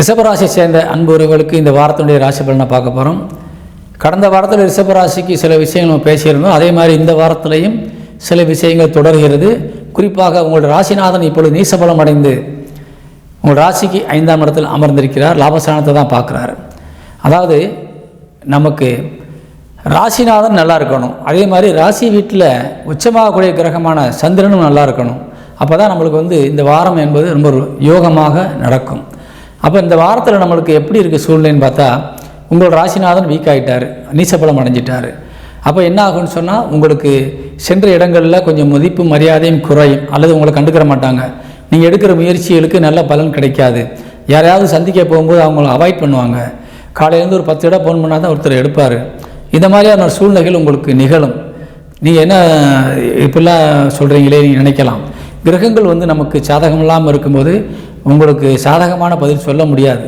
ரிஷபராசியை சேர்ந்த அன்புறவர்களுக்கு இந்த வாரத்தினுடைய ராசி பலனை பார்க்க போகிறோம் கடந்த வாரத்தில் ரிஷபராசிக்கு சில விஷயங்கள் நம்ம பேசியிருந்தோம். அதே மாதிரி இந்த வாரத்திலையும் சில விஷயங்கள் தொடர்கிறது. குறிப்பாக உங்களோட ராசிநாதன் இப்பொழுது நீசபலம் அடைந்து உங்கள் ராசிக்கு ஐந்தாம் இடத்தில் அமர்ந்திருக்கிறார். லாபஸ்தானத்தை தான் பார்க்குறாரு. அதாவது நமக்கு ராசிநாதன் நல்லா இருக்கணும். அதே மாதிரி ராசி வீட்டில் உச்சமாகக்கூடிய கிரகமான சந்திரனும் நல்லா இருக்கணும். அப்போ தான் நம்மளுக்கு வந்து இந்த வாரம் என்பது ரொம்ப யோகமாக நடக்கும். அப்போ இந்த வாரத்தில் நம்மளுக்கு எப்படி இருக்குது சூழ்நிலைன்னு பார்த்தா உங்களோட ராசிநாதன் வீக் ஆகிட்டார் நீச்சப்பலம் அடைஞ்சிட்டார். அப்போ என்ன ஆகும்னு சொன்னால் உங்களுக்கு சென்ற இடங்களில் கொஞ்சம் மதிப்பு மரியாதையும் குறையும் அல்லது உங்களை கண்டுக்கிற மாட்டாங்க. நீங்கள் எடுக்கிற முயற்சிகளுக்கு நல்ல பலன் கிடைக்காது. யாரையாவது சந்திக்க போகும்போது அவங்கள அவாய்ட் பண்ணுவாங்க. காலையிலேருந்து ஒரு பத்து இடம் ஃபோன் பண்ணால் தான் ஒருத்தர் எடுப்பார். இந்த மாதிரியான சூழ்நிலைகள் உங்களுக்கு நிகழும். நீங்கள் என்ன இப்படிலாம் சொல்கிறீங்களே நீங்கள் நினைக்கலாம். கிரகங்கள் வந்து நமக்கு சாதகம் இல்லாமல் இருக்கும்போது உங்களுக்கு சாதகமான பதில் சொல்ல முடியாது.